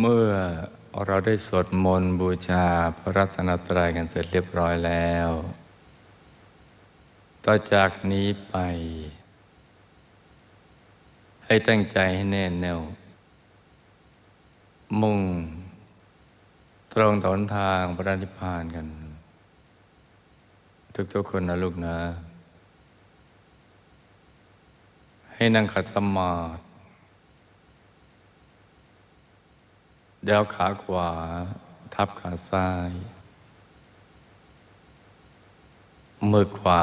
เมื่อเราได้สวดมนต์บูชาพระรัตนตรัยกันเสร็จเรียบร้อยแล้ว ต่อจากนี้ไป ให้ตั้งใจให้แน่แน่ว มุ่ง ตรงต่อนทางพระนิพพานกัน ทุกๆคนนะลูกนะ ให้นั่งขัดสมาธิ เดี๋ยวขาขวาทับขาซ้าย มือขวา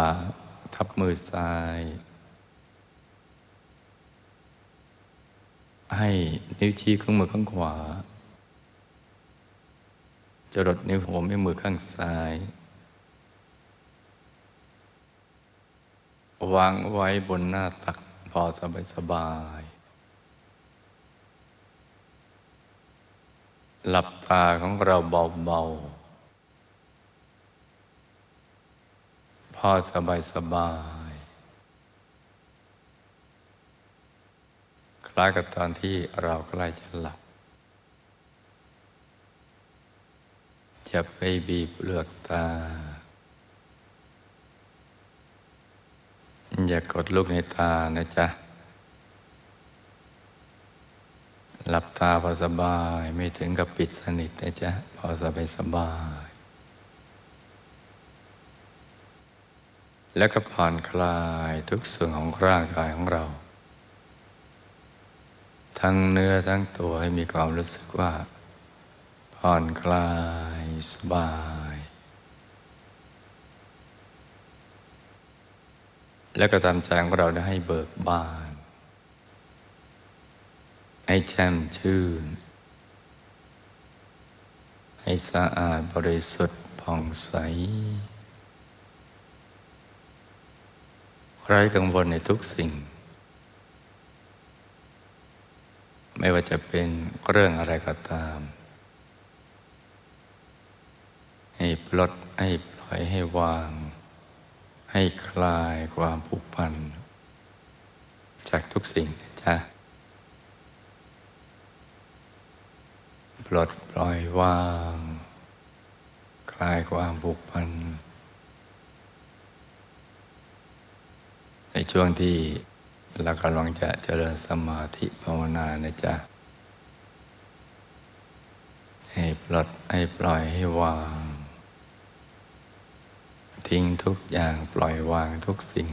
ทับมือซ้าย ให้นิ้วชี้ข้างมือข้างขวา จรดนิ้วหัวแม่มือข้างซ้าย วางไว้บนหน้าตักพอสบายสบาย หลับตาของเราเบาๆพอสบายสบายๆคล้ายกับตอนที่เราใกล้จะหลับ จะไปบีบเลือกตา อย่ากดลูกในตานะจ๊ะ หลับตาพอสบาย ไม่ถึงกับปิดสนิทนะจ๊ะพอสบายสบาย แล้วก็ผ่อนคลายทุกส่วนของร่างกายของเรา ทั้งเนื้อทั้งตัวให้มีความรู้สึกว่า ผ่อนคลายสบาย แล้วก็ทำใจของเราได้ให้เบิกบาน ให้แช่มชื่น ให้สะอาดบริสุทธิ์ผ่องใสไร้กังวลในทุกสิ่ง ไม่ว่าจะเป็นเรื่องอะไรก็ตาม ให้ปลดให้ปล่อยให้วาง ให้คลายความผูกพัน จากทุกสิ่งนะจ๊ะ ปลดปล่อยวาง คลายความผูกพัน ในช่วงที่เรากำลังจะเจริญสมาธิภาวนานะจ๊ะ ให้ปลดให้ปล่อยให้วาง ทิ้งทุกอย่างปล่อยวางทุกสิ่ง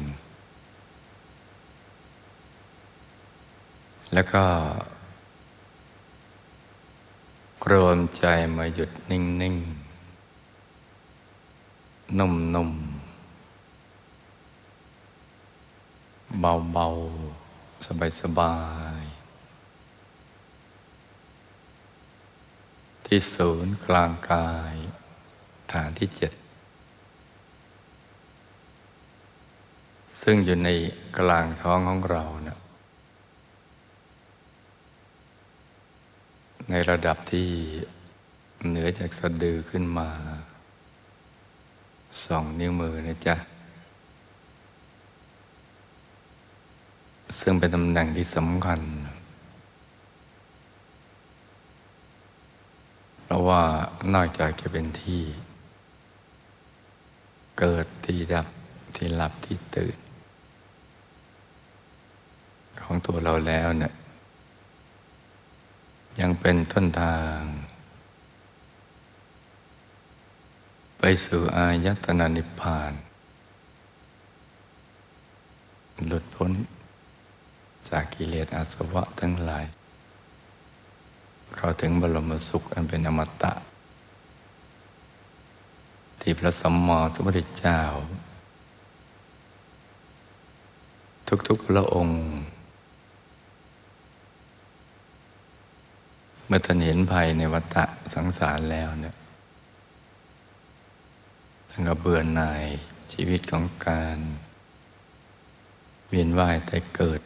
แล้วก็ รวมใจมาหยุดนิ่งนิ่งนุ่มนุ่มเบาเบาสบายสบาย ที่ศูนย์กลางกาย ฐานที่เจ็ด ซึ่งอยู่ในกลางท้องของเรานะ ในระดับที่เหนือจากสะดือขึ้นมาสองนิ้วมือนะจ๊ะ ซึ่งเป็นตำแหน่งที่สำคัญ เพราะว่านอกจากจะเป็นที่ เกิดที่ดับที่หลับที่ตื่น ของตัวเราแล้วเนี่ย ยังเป็นต้นทาง ไปสู่อายตนะนิพพาน หลุดพ้นจากกิเลสอาสวะทั้งหลายเข้าถึงบรมสุขอันเป็นอมตะ ที่พระสัมมาสัมพุทธเจ้า ทุกๆพระองค์ เมื่อท่านเห็นภัยในวัฏสังสารแล้วเนี่ยท่านก็เบื่อหน่ายชีวิตของการ เวียนว่ายแต่เกิด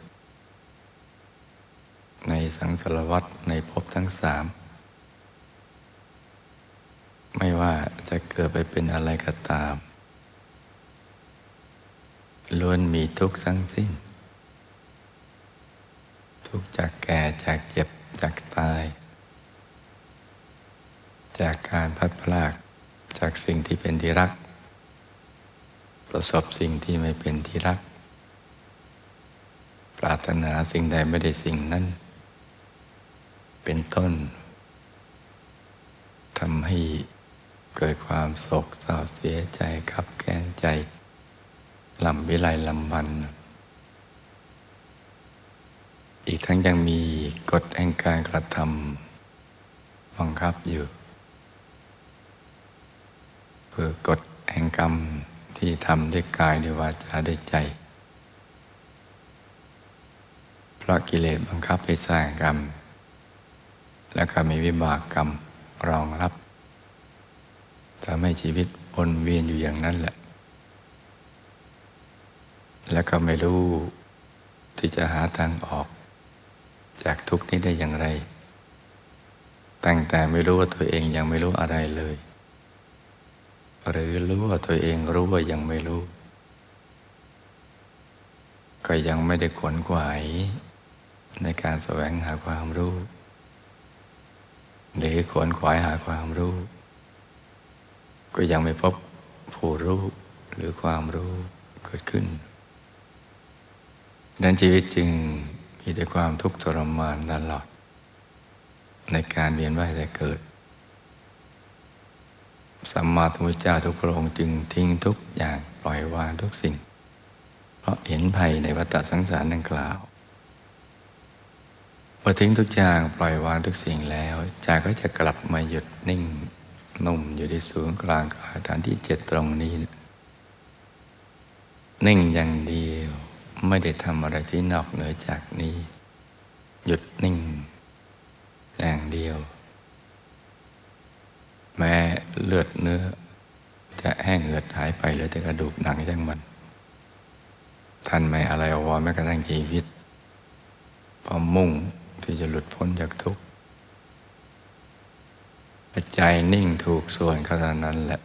ในสังสารวัฏในภพทั้งสาม ไม่ว่าจะเกิดไปเป็นอะไรก็ตามล้วนมีทุกข์ทั้งสิ้น ทุกข์จากแก่จากเจ็บจากตาย จากการพัดพลากจากสิ่งที่เป็นที่รัก ประสบสิ่งที่ไม่เป็นที่รัก ปรารถนาสิ่งใดไม่ได้สิ่งนั้น เป็นต้นทำให้เกิดความโศกเศร้าเสียใจขับแค้นใจลำวิไลลำบัน อีกทั้งยังมีกฎแห่งการกระทำบังคับอยู่ คือกฎแห่งกรรมที่ทำด้วยกายด้วยวาจาด้วยใจ เพราะกิเลสบังคับให้สร้างกรรม แล้วก็มีวิบากกรรมรองรับทำให้ชีวิตวนเวียนอยู่อย่างนั้นแหละ แล้วก็ไม่รู้ที่จะหาทางออก จากทุกข์นี้ได้อย่างไร ตั้งแต่ไม่รู้ว่าตัวเองยังไม่รู้อะไรเลย หรือรู้ว่าตัวเองรู้ว่ายังไม่รู้ ก็ยังไม่ได้ขวนขวายในการแสวงหาความรู้ หรือขวนขวายหาความรู้ ก็ยังไม่พบผู้รู้หรือความรู้เกิดขึ้นดังชีวิตจึงมีแต่ความทุกข์ทรมานตลอด ในการเวียนว่ายแต่เกิด สัมมาสัมพุทธเจ้าทุกพระองค์จึงทิ้งทุกอย่างปล่อยวางทุกสิ่ง เพราะเห็นภัยในวัฏสังสารดังกล่าวพอทิ้งทุกอย่างปล่อยวางทุกสิ่งแล้วใจก็จะกลับมาหยุดนิ่งนุ่มอยู่ที่ศูนย์กลางกายฐานที่เจ็ดตรงนี้ นิ่งอย่างเดียวไม่ได้ทำอะไรที่นอกเหนือจากนี้ หยุดนิ่งอย่างเดียว แม้เลือดเนื้อ จะแห้งเหือดหายไปเหลือแต่กระดูกหนังช่างมันท่านไม่อะไรอววแม้กระทั่งชีวิตพอมุ่งที่จะหลุดพ้นจากทุกข์ใจนิ่งถูกส่วนขนาดนั้นแหละ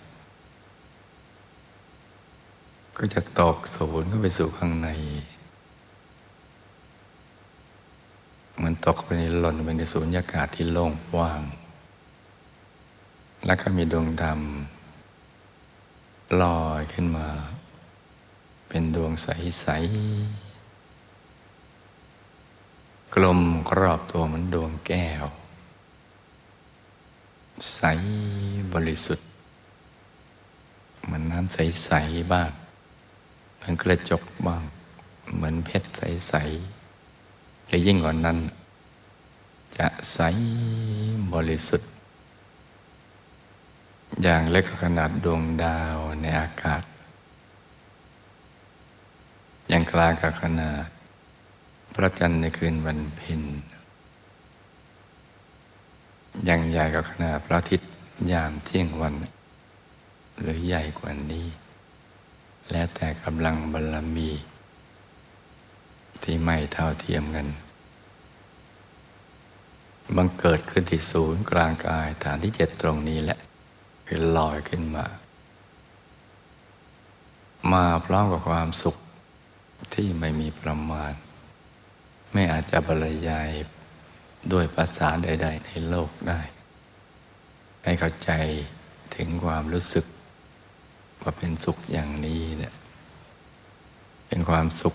ก็จะตกศูนย์เข้าไปสู่ข้างในเหมือนตกไปในหล่นไปในศูนย์อากาศที่โล่งว่าง แล้วก็มีดวงดำลอยขึ้นมา เป็นดวงใส ๆ กลมครอบตัวเหมือนดวงแก้ว ใสบริสุทธิ์เหมือนน้ำใส ๆ บ้าง เหมือนกระจกบ้าง เหมือนเพชรใสๆหรือยิ่งกว่านั้น จะใสบริสุทธิ์ อย่างเล็กขนาดดวงดาวในอากาศ อย่างกลางกับขนาด พระจันทร์ในคืนวันเพ็ญอย่างใหญ่กับขนาดพระอาทิตย์ยามเที่ยงวัน หรือใหญ่กว่านี้ แล้วแต่กำลังบารรมี ที่ไม่เท่าเทียมกันบังเกิดขึ้นที่ศูนย์กลางกายฐานที่เจ็ดตรงนี้แหละ คือลอยขึ้นมา มาพร้อมกับความสุขที่ไม่มีประมาณ ไม่อาจจะบรรยายด้วยภาษาใด ๆ ในโลกได้ ให้เข้าใจถึงความรู้สึก ว่าเป็นสุขอย่างนี้เนี่ยเป็นความสุข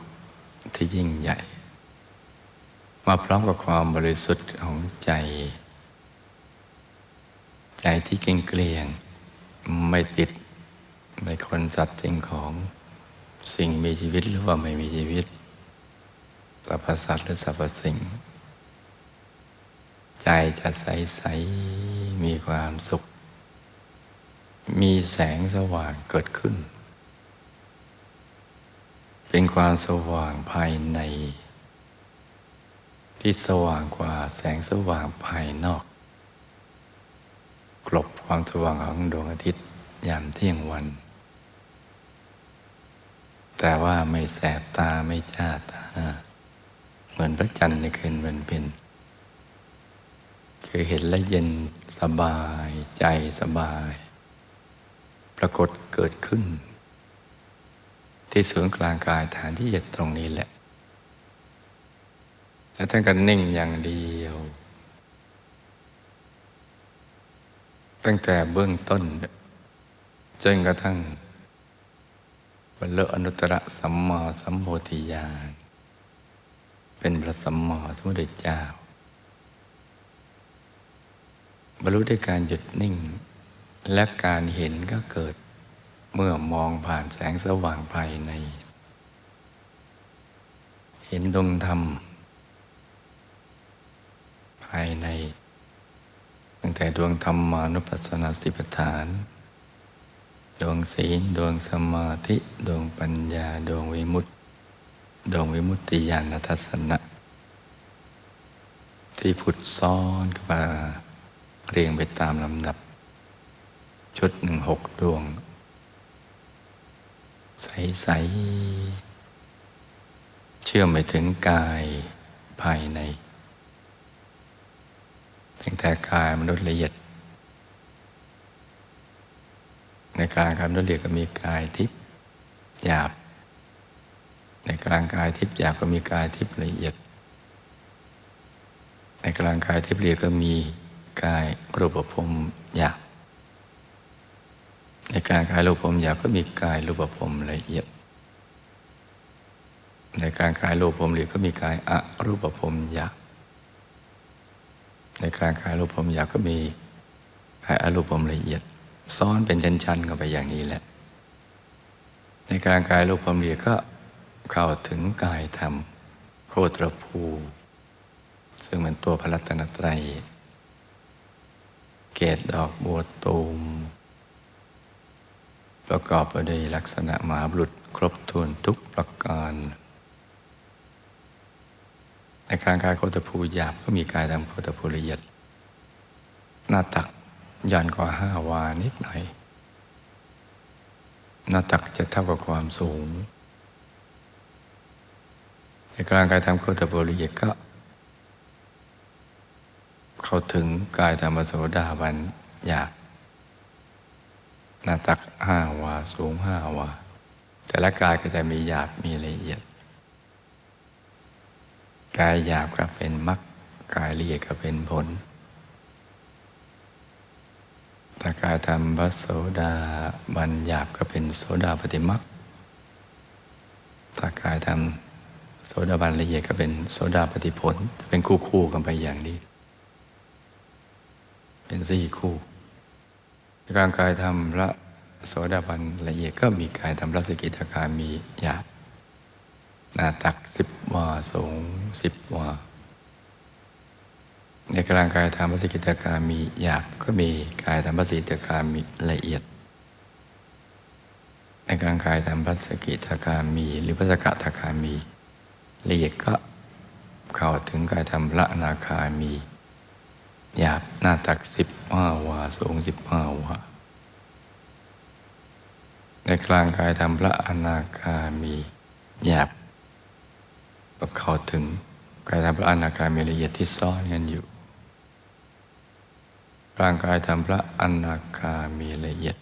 ที่ยิ่งใหญ่ มาพร้อมกับความบริสุทธิ์ของใจ ใจที่เกงเกลียง ไม่ติดในคนสัตว์สิ่งของสิ่งมีชีวิตหรือว่าไม่มีชีวิตสรรพสัตว์หรือสรรพสิ่ง ใจจะใสใสมีความสุข มีแสงสว่างเกิดขึ้น เป็นความสว่างภายใน ที่สว่างกว่าแสงสว่างภายนอก กลบความสว่างของดวงอาทิตย์ยามเที่ยงวัน แต่ว่าไม่แสบตาไม่จ้าตา เหมือนพระจันทร์ในคืนวันเพ็ญคือเห็นและเย็นสบายใจสบาย ปรากฏเกิดขึ้น ที่ศูนย์กลางกายฐานที่เจ็ดตรงนี้แหละ แล้วท่านก็นิ่งอย่างเดียว ตั้งแต่เบื้องต้นจนกระทั่งบรรลุอนุตตรสัมมาสัมโพธิญาณเป็นพระสัมมาสัมพุทธเจ้า บรรลุด้วยการหยุดนิ่ง และการเห็นก็เกิดเมื่อมองผ่านแสงสว่างภายใน เห็นดวงธรรม ภายใน ตั้งแต่ดวงธรรมานุปัสสนาสติปัฏฐาน ดวงศีล ดวงสมาธิ ดวงปัญญา ดวงวิมุตติ ดวงวิมุตติญาณทัศนะ ที่ผุดซ้อนขึ้นมาเรียงไปตามลำดับ ชุดหนึ่งหกดวง ใส ๆ เชื่อมไปถึงกายภายใน ตั้งแต่กายมนุษย์ละเอียด ในกลางกายมนุษย์ละเอียดก็มีกายทิพย์หยาบ ในกลางกายทิพย์หยาบก็มีกายทิพย์ละเอียด ในกลางกายทิพย์ละเอียดก็มีกายรูปภพหยาบ ในกลางกายรูปภพหยาบก็มีกายรูปภพละเอียด ในกลางกายรูปภพละเอียดก็มีกายอรูปภพหยาบ ในกลางกายรูปภพหยาบก็มีกายอรูปภพละเอียด ซ้อนเป็นชั้นๆกันไปอย่างนี้แหละ ในกลางกายรูปภพละเอียดก็เข้าถึงกายธรรม โคตรภูซึ่งเป็นตัวพระรัตนตรัย เกตดอกบัวตูม ประกอบไปด้วยลักษณะมหาบุรุษครบถ้วนทุกประการ ในกางกายโคตภูหยาบก็มีกายธรรมโคตภูละเอียด หน้าตักยันกว่าห้าวานิดหน่อยหน้าตักจะเท่ากับความสูง ในกลางกายธรรมโคตภูละเอียดก็ เข้าถึงกายธรรมโสดาบันหยาบหน้าตักห้าวาสูงห้าวาแต่ละกายก็จะมีหยาบมีละเอียด กายหยาบก็เป็นมรรคกายละเอียดก็เป็นผลถ้ากายธรรมพระโสดาบันหยาบก็เป็นโสดาปฏิมรรคถ้ากายธรรมโสดาบันละเอียดก็เป็นโสดาปฏิผลจะเป็นคู่คู่กันไปอย่างนี้ เป็นสี่คู่ร่างกายทำพระโสดาบันละเอียดก็มีกายทำพระสกิทาคามีหยาบ หน้าตักสิบวาสูงสิบวาในกลางกายธรรมพระสกิทาคามีหยาบก็มีกายธรรมพระสกิทาคามีละเอียด ในกลางกายธรรมพระสกิทาคามีหรือพระสกทาคามีละเอียดก็เข้าถึงกายธรรมพระนาคามีหยาบหน้าตักสิบห้าวาสูงสิบห้าวาในกลางกายทำพระอนาคามีหยาบ ก็เข้าถึงกายทำพระอนาคามีละเอียดที่ซ่อนกันอยู่กลางกายทำพระอนาคามีละเอียด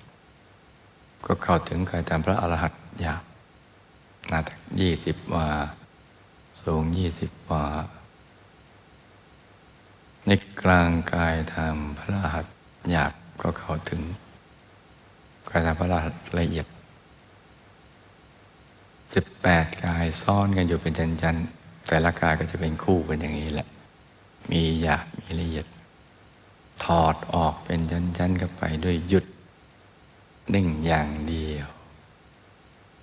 ก็เข้าถึงกายทำพระอรหัตหยาบหนาตักยี่สิบวาสูงยี่สิบวาในกลางกายธรรมพระรหัสหยาบก็เข้าถึงกายธรรมพระรหัสละเอียด สิบแปดกายซ่อนกันอยู่เป็นชั้นๆแต่ละกายก็จะเป็นคู่กันอย่างนี้แหละ มีหยาบมีละเอียด ถอดออกเป็นชั้นๆกันไปด้วยหยุดนิ่งอย่างเดียว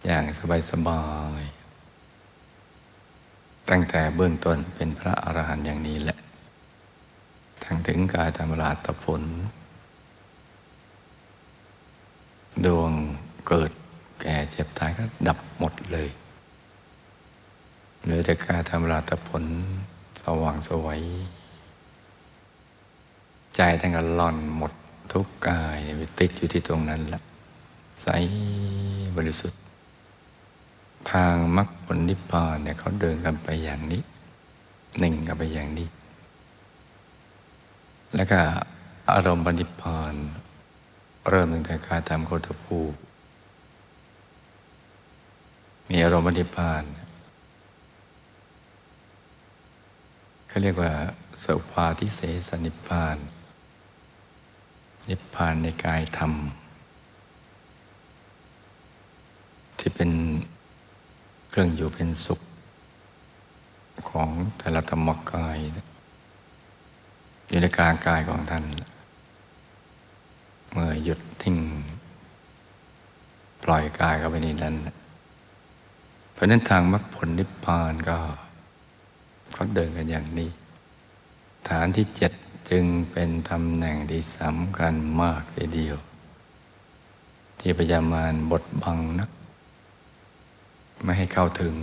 อย่างสบายๆตั้งแต่เบื้องต้นเป็นพระอรหันต์อย่างนี้แหละทั้งถึงกายธรรมราตผล ดวงเกิด แก่เจ็บตายก็ดับหมดเลยเหลือแต่กาธรรมราตผลสว่างสวัยใจทั้งกันล่อนหมดทุกกายไปติดอยู่ที่ตรงนั้นละใสบริสุทธิ์ ทางมรรคผลนิพพานเนี่ยเขาเดินกันไปอย่างนี้ หนึ่งกันไปอย่างนี้ แล้วก็อารมณ์ปณิพพาน เริ่มตั้งแต่การทำโคตภูมี มีอารมณ์ปณิพพานเขาเรียกว่าสุภาทิเสสนิพพาน นิพพานในกายธรรม ที่เป็นเครื่องอยู่เป็นสุข ของแต่ละธรรมกาย อยู่ในกลางกายของท่าน เมื่อหยุดทิ้งปล่อยกายเข้าไปในนั้น เพราะนั้นทางมรรคผลนิพพานก็เขาเดินกันอย่างนี้ ฐานที่เจ็ดจึงเป็นตำแหน่งที่สำคัญมากทีเดียว ที่พยามารบดบังนัก ไม่ให้เข้าถึง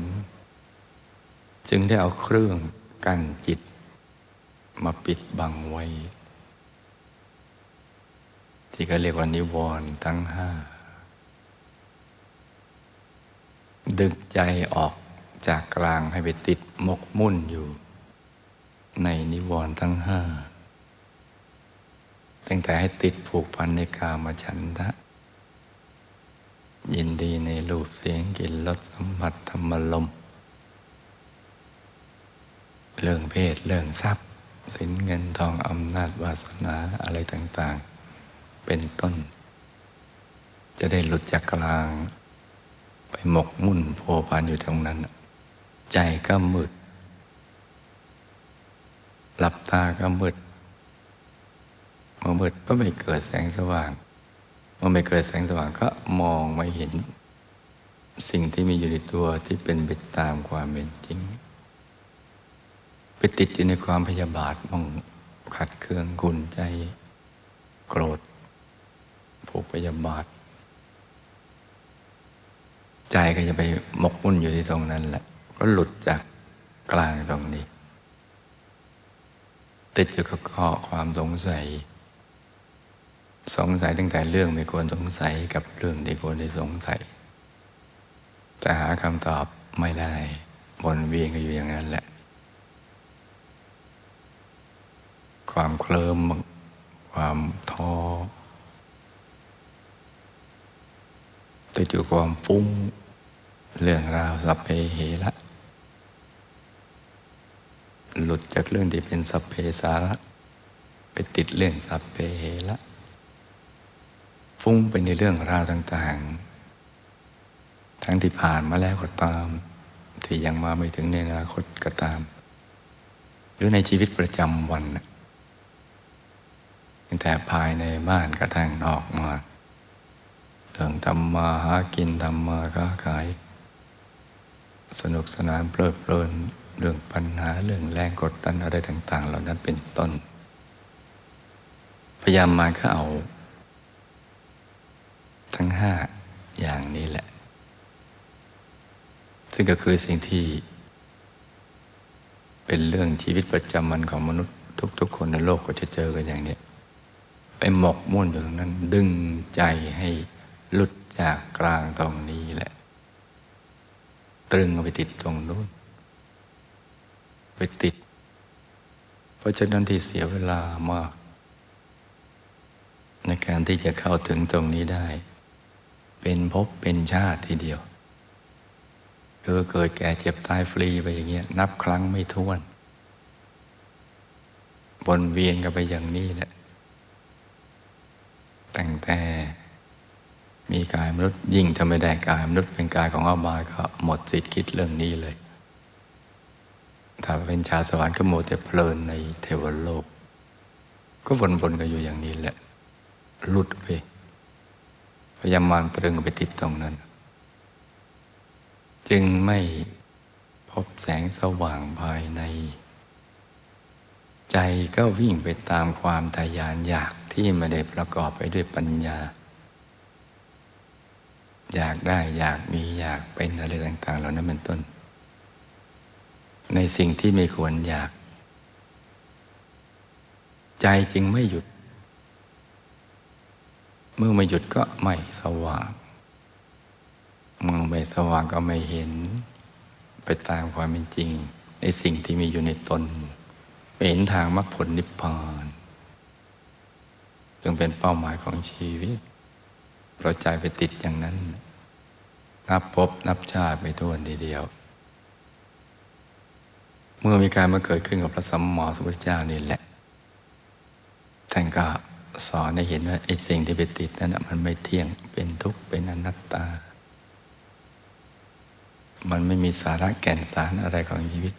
จึงได้เอาเครื่องกั้นจิต มาปิดบังไว้ ที่เขาเรียกว่านิวรณ์ทั้งห้า ดึงใจออกจากกลางให้ไปติดมกมุ่นอยู่ ในนิวรณ์ทั้งห้าตั้งแต่ให้ติดผูกพันในกามฉันทะ ยินดีในรูปเสียงกลิ่นรสสัมผัสธรรมลม เรื่องเพศ เรื่องทรัพย์ สินเงินทองอำนาจวาสนาอะไรต่าง ๆ เป็นต้น จะได้หลุดจากกลาง ไปหมกมุ่นโพพันอยู่ตรงนั้น ใจก็มืด หลับตาก็มืดเมื่อมืดก็ไม่เกิดแสงสว่าง เมื่อไม่เกิดแสงสว่างก็มองไม่เห็น สิ่งที่มีอยู่ในตัวที่เป็นไปตามความเป็นจริง ไปติดอยู่ในความพยาบาทมองขัดเคืองกุนใจ โกรธผูกพยาบาท ใจก็จะไปหมกมุ่นอยู่ที่ตรงนั้นแหละ ก็หลุดจากกลางตรงนี้ ติดอยู่กับข้อความสงสัย สงสัยตั้งแต่เรื่องไม่ควรสงสัยกับเรื่องที่ควรได้สงสัย แต่หาคำตอบไม่ได้วนเวียนกันอยู่อย่างนั้นแหละ ความเคลิมความท้อติดอยู่ความฟุ้ง เรื่องราวสัพเพเหระหลุดจากเรื่องที่เป็นสัพเพสาระ ไปติดเรื่องสัพเพเหระฟุ้งไปในเรื่องราวต่างๆ ทั้งที่ผ่านมาแล้วก็ตาม ที่ยังมาไม่ถึงในอนาคตก็ตาม หรือในชีวิตประจำวันตั้งแต่ภายในบ้านกระทั่งนอกมาเรื่องทำมาหากินทำมาค้าขาย สนุกสนานเพลิดเพลินเรื่องปัญหาเรื่องแรงกดดันอะไรต่าง ๆ เหล่านั้นเป็นต้น พยายามมาก็เอา ทั้งห้าอย่างนี้แหละ ซึ่งก็คือสิ่งที่ เป็นเรื่องชีวิตประจำวันของมนุษย์ ทุก ๆ คนในโลกก็จะเจอกันอย่างนี้ไปหมกมุ่นอยู่ตรงนั้น ดึงใจให้หลุดจากกลางตรงนี้แหละ ตรึงเอาไปติดตรงนู้น ไปติด เพราะฉะนั้นที่เสียเวลามาก ในการที่จะเข้าถึงตรงนี้ได้ เป็นภพเป็นชาติทีเดียว คือเกิดแก่เจ็บตายฟรีไปอย่างเงี้ย นับครั้งไม่ถ้วนวนเวียนกันไปอย่างนี้แหละตั้งแต่ มีกายมนุษย์ยิ่งถ้าไม่ได้กายมนุษย์เป็นกายของอบายก็หมดสิทธิ์คิดเรื่องนี้เลย ถ้าเป็นชาสวรรค์ก็โมแต่เพลินในเทวโลก ก็วนๆกันอยู่อย่างนี้แหละหลุดไปพยายามมานตรึงไปติดตรงนั้น จึงไม่พบแสงสว่างภายใน ใจก็วิ่งไปตามความทยานอยากที่ไม่ได้ประกอบไปด้วยปัญญา อยากได้อยากมีอยากเป็นอะไรต่าง ๆ เหล่านั้นเป็นต้น ในสิ่งที่ไม่ควรอยาก ใจจึงไม่หยุด เมื่อไม่หยุดก็ไม่สว่างเมื่อไม่สว่างก็ไม่เห็น ไปตามความเป็นจริง ในสิ่งที่มีอยู่ในตนไปเห็นทางมรรคผลนิพพานจึงเป็นเป้าหมายของชีวิต เราะใจไปติดอย่างนั้น นับพบนับชาติไปทวนทีเดียว เมื่อมีการมาเกิดขึ้นกับพระสัมมาสัมพุทธเจ้านี่แหละท่านก็สอนให้เห็นว่าไอ้สิ่งที่ไปติดนั้นมันไม่เที่ยงเป็นทุกข์เป็นอนัตตา มันไม่มีสาระแก่นสารอะไรของชีวิต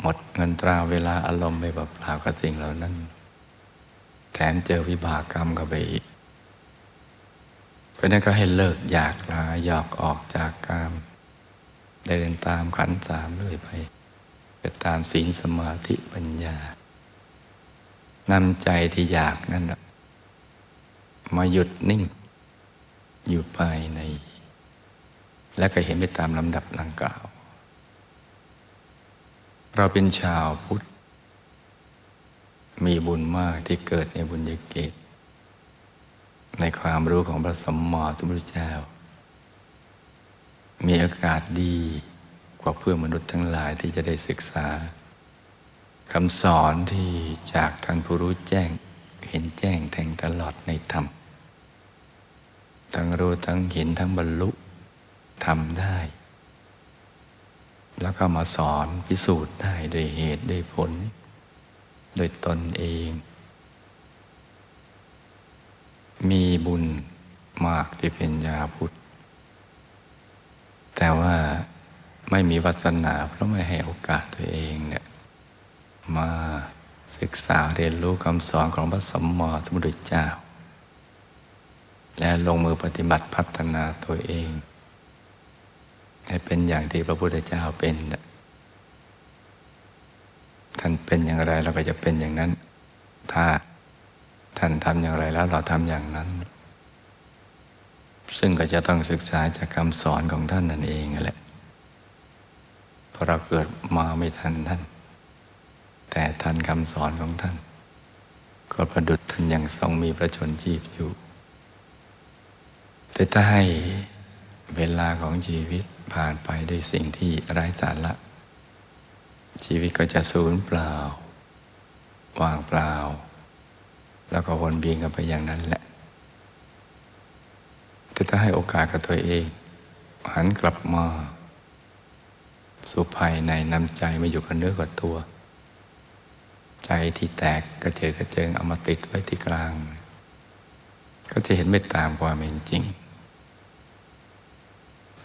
หมดเงินตราเวลาอารมณ์ไปเปล่าๆกับสิ่งเหล่านั้น แถมเจอวิบากกรรมก็ไปอีก ราะนั้นก็ให้เลิกอยากลาหยอกออกจากกาม เดินตามขันสามเรื่อยไปไปตามศีลสมาธิปัญญานำใจที่อยากนั่นน่ะมาหยุดนิ่ง อยู่ภายใน แล้วก็เห็นไปตามลำดับดังกล่าว เราเป็นชาวพุทธ มีบุญมากที่เกิดในบุญญาเกต ในความรู้ของพระสมมาสัมพุทธเจ้า มีโอกาสดีกว่าเพื่อนมนุษย์ทั้งหลายที่จะได้ศึกษาคำสอนที่จากท่านผู้รู้แจ้งเห็นแจ้งแทงตลอดในธรรม ทั้งรู้ทั้งเห็นทั้งบรรลุทำได้ แล้วก็มาสอนพิสูจน์ได้โดยเหตุด้วยผล โดยตนเอง มีบุญมากที่เป็นยาพุทธ แต่ว่าไม่มีวัสนาเพราะไม่ให้โอกาสตัวเองเนี่ยมาศึกษาเรียนรู้คำสอนของพระสัมมาสัมพุทธเจ้า และลงมือปฏิบัติพัฒนาตัวเอง ให้เป็นอย่างที่พระพุทธเจ้าเป็นท่านเป็นอย่างไรเราก็จะเป็นอย่างนั้น ถ้า ท่านทำอย่างไรแล้วเราทำอย่างนั้น ซึ่งก็จะต้องศึกษาจากคำสอนของท่านนั่นเองนั่แหละเพราะเราเกิดมาไม่ทันท่าน แต่ทันคำสอนของท่าน ก็ประดุจท่านยังทรงมีพระชนชีพอยู่ แต่ถ้าให้เวลาของชีวิตผ่านไปด้วยสิ่งที่ไร้สาระชีวิตก็จะสูญเปล่า ว่างเปล่า แล้วก็วนเวียนกันไปอย่างนั้นแหละ แต่ถ้าให้โอกาสกับตัวเอง หันกลับมา สู่ภายในนำใจมาอยู่กับเนื้อกับตัว ใจที่แตกกระเจิดกระเจิงเอามาติดไว้ที่กลาง ก็จะเห็นไม่ตามความเป็นจริง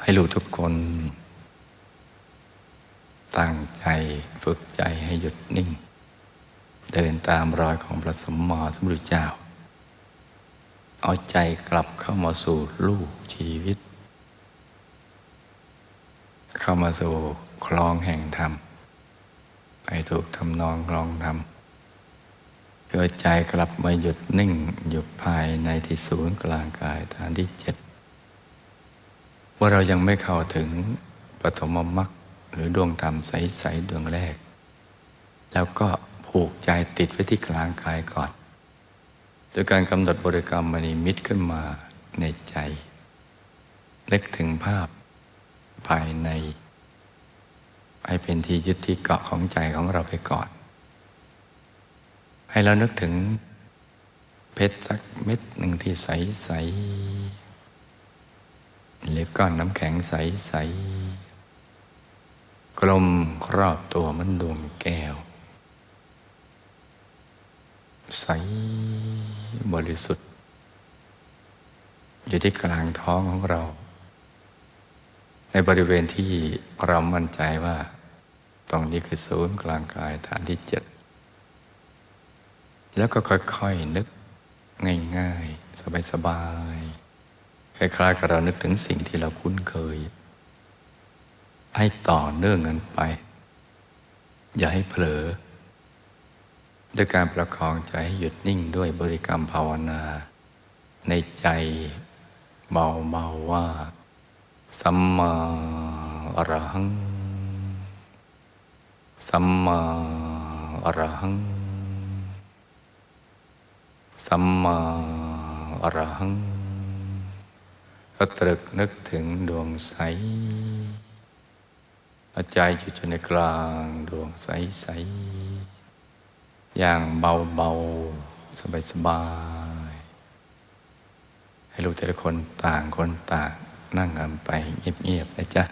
ให้รู้ทุกคน ตั้งใจฝึกใจให้หยุดนิ่ง เดินตามรอยของพระสมมาสมุทรเจ้า เอาใจกลับเข้ามาสู่ลูกชีวิต เข้ามาสู่คลองแห่งธรรมไปถูกทำนองคลองธรรมเพื่อใจกลับมาหยุดนิ่งอยู่ภายในที่ศูนย์กลางกายฐานที่เจ็ดว่าเรายังไม่เข้าถึงปฐมมรรคหรือดวงธรรมใส ๆ ดวงแรก แล้วก็ ผูกใจติดไว้ที่กลางกายก่อนโดยการกำหนดบริกรรมมณีมิตรขึ้นมาในใจนึกถึงภาพภายในให้เป็นที่ยึดที่เกาะของใจของเราไปก่อน ให้เรานึกถึงเพชรสักเม็ดหนึ่งที่ใสๆหรือก้อนน้ำแข็งใสๆกลมครอบตัวมันดวงแก้ว ใสบริสุทธิ์ อยู่ที่กลางท้องของเรา ในบริเวณที่เรามั่นใจว่า ตรงนี้คือศูนย์กลางกายฐานที่เจ็ดแล้วก็ค่อยๆนึกง่ายๆ สบายๆคล้ายๆกับเรานึกถึงสิ่งที่เราคุ้นเคย ให้ต่อเนื่องกันไป อย่าให้เผลอ ด้วยการประคองใจให้หยุดนิ่งด้วยบริกรรมภาวนา ในใจเบาๆว่า สัมมาอรหัง สัมมาอรหัง สัมมาอรหัง ก็ตรึกนึกถึงดวงใสเอาใจอยู่ในกลางดวงใสใส อย่างเบาเบาสบายสบายๆ ให้รู้แต่ละคนต่างคนต่างนั่งกันไปเงียบๆนะจ๊ะ